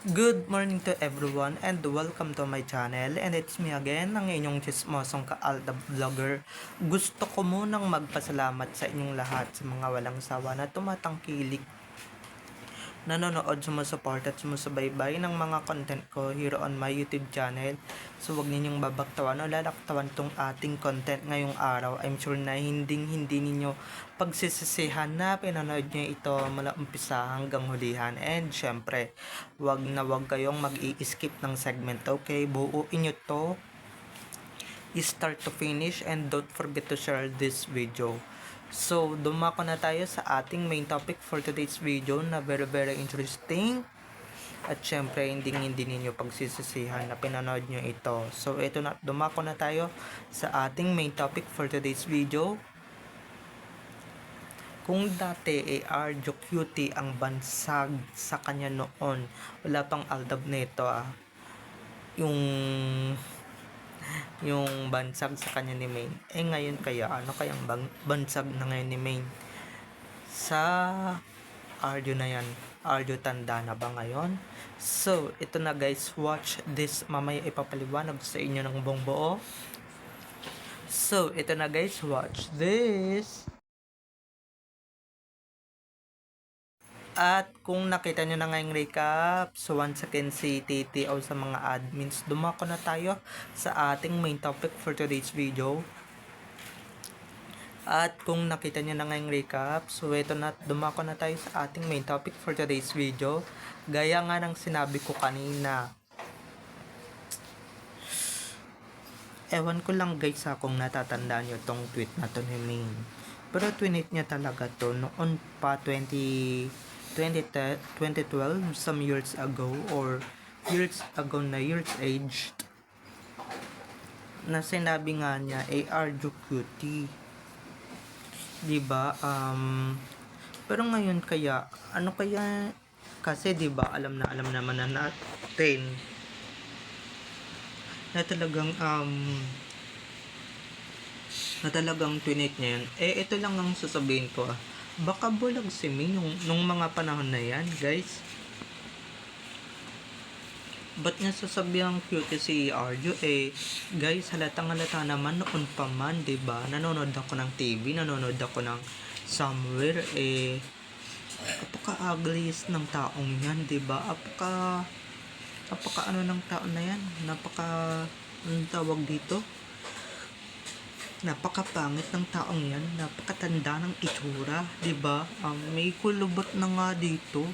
Good morning to everyone and welcome to my channel and it's me again, ang inyong chismosong ka-Alda Vlogger. Gusto ko munang magpasalamat sa inyong lahat sa mga walang sawa na tumatangkilik nanonood, sumusuport at sumusubaybay ng mga content ko here on my YouTube channel. So wag ninyong babaktawan o lalaktawan tong ating content ngayong araw. I'm sure na hindi hindi ninyo pagsisisihan na pinanood nyo ito mula umpisa hanggang hulihan. And syempre, wag na wag kayong mag-i-skip ng segment. Okay, buuin nyo to start to finish and don't forget to share this video. So, dumako na tayo sa ating main topic for today's video na very very interesting. At syempre, hindi hindi ninyo pagsisisihan na pinanood nyo ito. So, ito na, dumako na tayo sa ating main topic for today's video. Kung dati ay Arjo Cutie ang bansag sa kanya noon, wala pang aldab nito ah. Yung yung bansag sa kanya ni Maine. Eh ngayon kaya, ano kayang bang, bansag na ngayon ni Maine? Sa Arjo na yan. Arjo tanda na ba ngayon? So, ito na guys, watch this. Mamaya ipapaliwanag sa inyo ng buong buo. So, ito na guys, watch this. At kung nakita nyo na ngayong recap, so once again si Titi o sa mga admins, dumako na tayo sa ating main topic for today's video. At kung nakita nyo na ngayong recap, so ito na, dumako na tayo sa ating main topic for today's video. Gaya nga ng sinabi ko kanina, ewan ko lang guys ha kung natatandaan nyo tong tweet na to ni Ming. Pero tweet niya talaga to noon pa 20 20, 2012, some years ago, or years ago na years aged, na sinabi nga niya, AR Cutie. Diba? Um, pero ngayon kaya, ano kaya, kasi diba, alam na alam naman na natin, na talagang, um, na talagang twinate niya yun. Eh, ito lang ang sasabihin ko ah baka bulag si Min nung, nung mga panahon na yan, guys. Ba't niya sasabihan cute si Arjo? Eh, guys, halatang halata naman noon pa man, ba diba? Nanonood ako ng TV, nanonood ako ng somewhere, eh, apaka-ugliest ng taong yan, ba diba? Apaka, apaka ano ng taon na yan? Napaka, anong tawag dito? Napakapangit ng taong yan, napakatanda ng itsura, 'di ba? Um, may kulubot na nga dito.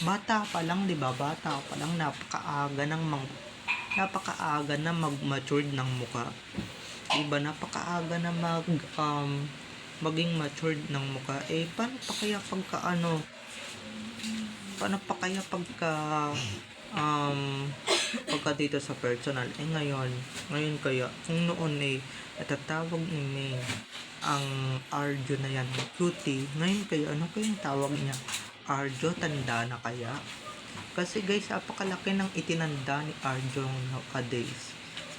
Bata pa lang, 'di ba? Bata pa lang napakaaga ng mang napakaaga na mag-matured ng muka. 'Di ba? Napakaaga na mag um, maging matured ng muka. Eh paano pa kaya pagka ano? Paano pa kaya pagka um, pagka dito sa personal, eh ngayon, ngayon kaya, kung noon eh, natatawag ni ang Arjo na yan, cutie, ngayon kaya, ano kayang tawag niya? Arjo, tanda na kaya? Kasi guys, napakalaki ng itinanda ni Arjo nowadays.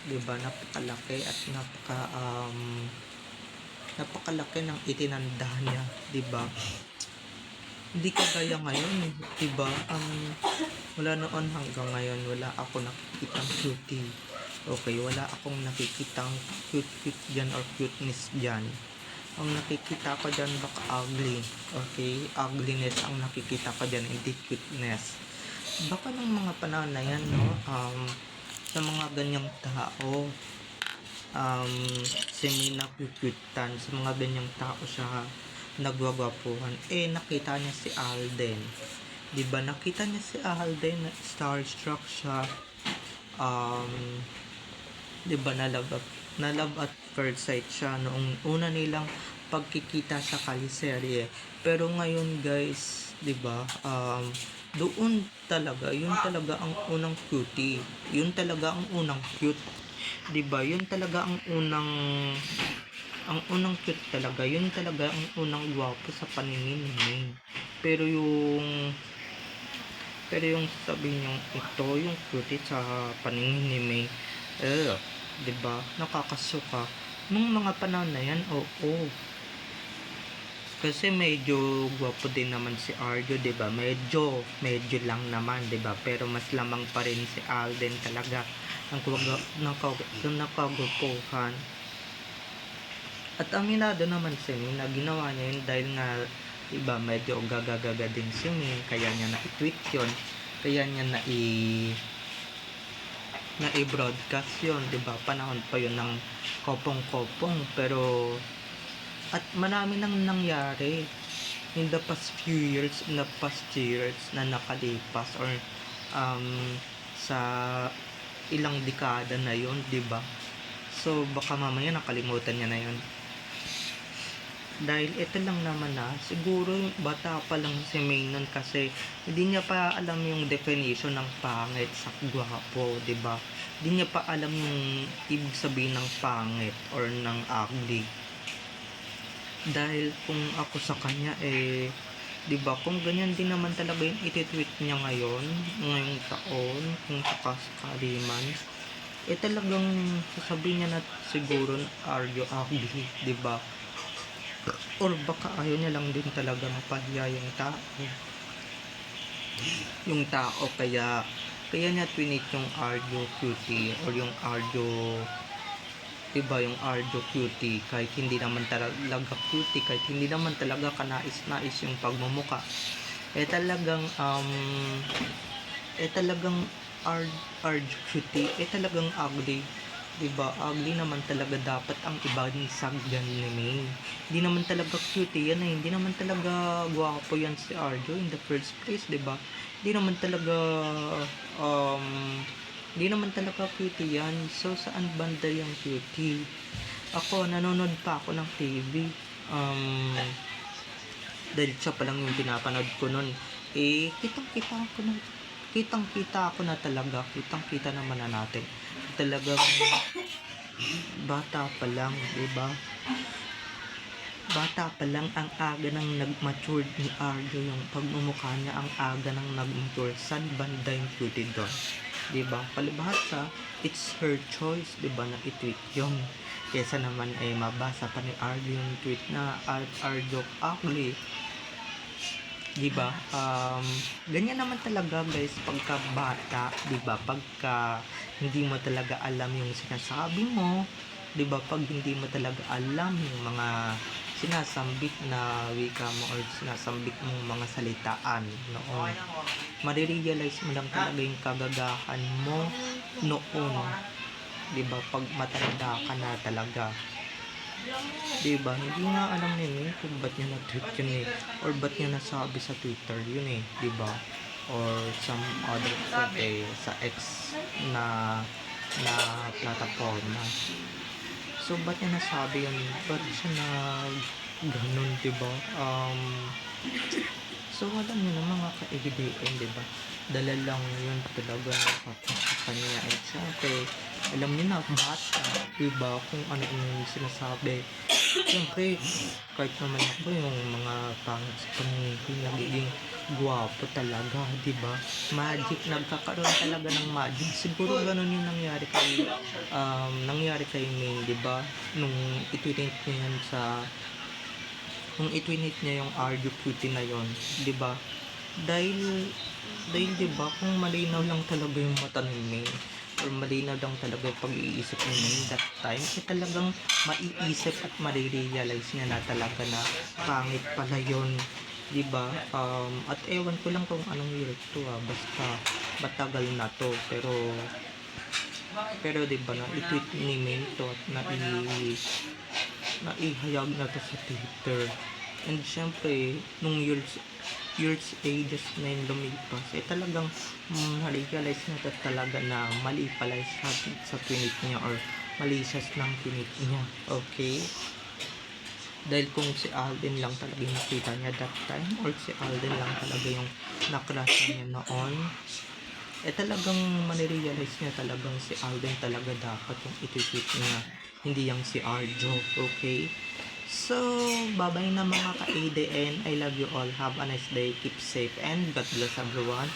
Diba? Napakalaki at napaka, um, napakalaki ng itinanda niya. Diba? Hindi kagaya ngayon, diba? Um, wala noon hanggang ngayon, wala ako nakikitang cutie. Okay, wala akong nakikitang cute-cute dyan or cuteness dyan. Ang nakikita ko dyan baka ugly. Okay, ugliness ang nakikita ko dyan, hindi cuteness. Baka ng mga panahon na yan, no? Um, sa mga ganyang tao, um, semi na cute sa mga ganyang tao siya nagwagwapuhan. Eh, nakita niya si Alden. Di ba nakita niya si Alden, starstruck siya. Um, di ba na love na love at first sight siya noong una nilang pagkikita sa kaliserye. Pero ngayon guys, di ba, um, doon talaga, yun talaga ang unang cutie. Yun talaga ang unang cute. 'Di ba? Yun talaga ang unang ang unang cute talaga, yun talaga ang unang gwapo sa paningin ni. Pero yung pero yung sabi niyo ito, yung cute sa paningin ni May, eh, 'di ba? Nakakasuka. Nung mga panahon na yan, oo. Oh, oh. Kasi medyo gwapo din naman si Arjo, 'di ba? Medyo, medyo lang naman, 'di ba? Pero mas lamang pa rin si Alden talaga ng kuwaga ng ng nakagupuhan. At aminado naman si na ginawa niya yun dahil nga, iba, medyo gagagaga din si Min, kaya niya na i-tweet yun, kaya niya na i na i-broadcast yun, di ba? Panahon pa yun ng kopong-kopong, pero at marami nang nangyari in the past few years, in the past years na nakalipas or um, sa ilang dekada na yun, di ba? So, baka mamaya nakalimutan niya na yun. Dahil ito lang naman na, siguro yung bata pa lang si May nun kasi hindi niya pa alam yung definition ng pangit sa gwapo, di ba? Hindi niya pa alam yung ibig sabihin ng pangit or ng ugly. Dahil kung ako sa kanya, eh, di ba, kung ganyan din naman talaga yung ititweet niya ngayon, ngayong taon, kung sakasakali man, eh talagang sasabihin niya na siguro are you ugly, di ba? Or baka ayaw niya lang din talaga mapahiya yung tao. Yung tao. Kaya kaya niya twinit yung Arjo cutie or yung Arjo diba yung Arjo cutie? Kahit hindi naman talaga cutie kahit hindi naman talaga kanais-nais yung pagmumuka eh talagang um eh talagang Ar Arjo cutie eh talagang ugly diba? Ugly naman talaga dapat ang iba ni Sagdan ni May. Hindi naman talaga cute yan eh. Hindi naman talaga gwapo yan si Arjo in the first place diba? Hindi naman talaga um hindi naman talaga cutie yan. So saan banda yung cutie? Ako nanonood pa ako ng TV um dahil siya pa lang yung pinapanood ko nun. Eh kitang kita ako na kitang kita ako na talaga. Kitang kita naman na natin. Talagang bata pa lang di ba bata pa lang ang aga nang nag-mature ni Arjo. Yung pagmumukha niya ang aga nang nag-mature. San banda yung cutie doon? Di ba palibhas sa it's her choice di ba na i-tweet yung kesa naman ay mabasa pa ni Arjo yung tweet na Ar Arjo ugly di ba? Um, ganyan naman talaga guys pagka bata di ba? Pagka hindi mo talaga alam yung sinasabi mo di ba? Pag hindi mo talaga alam yung mga sinasambit na wika mo or sinasambit mong mga salitaan noon marirealize mo lang talaga yung kagagahan mo noon di ba? Pag matanda ka na talaga di ba hindi nga alam ni May kung ba't niya na-tweet yun eh. Or ba't niya nasabi sa Twitter yun eh di ba or some other food eh sa X na na plataforma. So ba't niya nasabi yun? Ba't siya na ganun di ba um so alam niyo na mga ka-EBDN di ba dala lang yun talaga nakakasya niya at syempre alam niyo na bata di ba kung ano yung sinasabi syempre kahit naman ako yung mga pangit sa paningin nagiging gwapo talaga, di ba? Magic, nagkakaroon talaga ng magic. Siguro ganun yung nangyari kay, um, nangyari kay Ming, di ba? Nung itwinit niya yan sa, nung itwinit niya yung Arjo Cutie na yon di ba? Dahil, dahil di ba, kung malinaw lang talaga yung mata ni Ming, or malinaw lang talaga yung pag-iisip ni Ming that time, eh talagang maiisip at marirealize niya na talaga na pangit pala yun 'di ba? Um, at ewan ko lang kung anong year to ah, basta matagal na to pero pero 'di ba na i-tweet ni May to at na i na ihayag na to sa Twitter. And syempre, nung years years ages na yung lumipas, eh talagang mm, na-realize na talaga na mali pala sa, sa tweet niya or mali siya ng tweet niya. Okay? dahil kung si Alden lang talaga yung nakita niya that time or si Alden lang talaga yung nakrush niya noon eh talagang manirealize niya talagang si Alden talaga dapat yung ititweet niya hindi yung si Arjo okay so babay na mga ka-ADN I love you all have a nice day keep safe and God bless everyone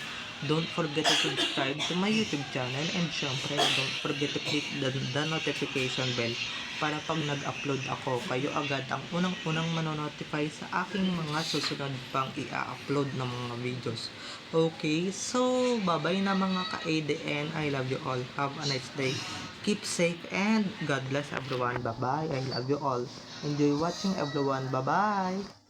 don't forget to subscribe to my YouTube channel and syempre don't forget to click the, the notification bell para pag nag-upload ako, kayo agad ang unang-unang manonotify sa aking mga susunod pang i-upload ng mga videos. Okay, so bye-bye na mga ka-ADN. I love you all. Have a nice day. Keep safe and God bless everyone. Bye-bye. I love you all. Enjoy watching everyone. Bye-bye.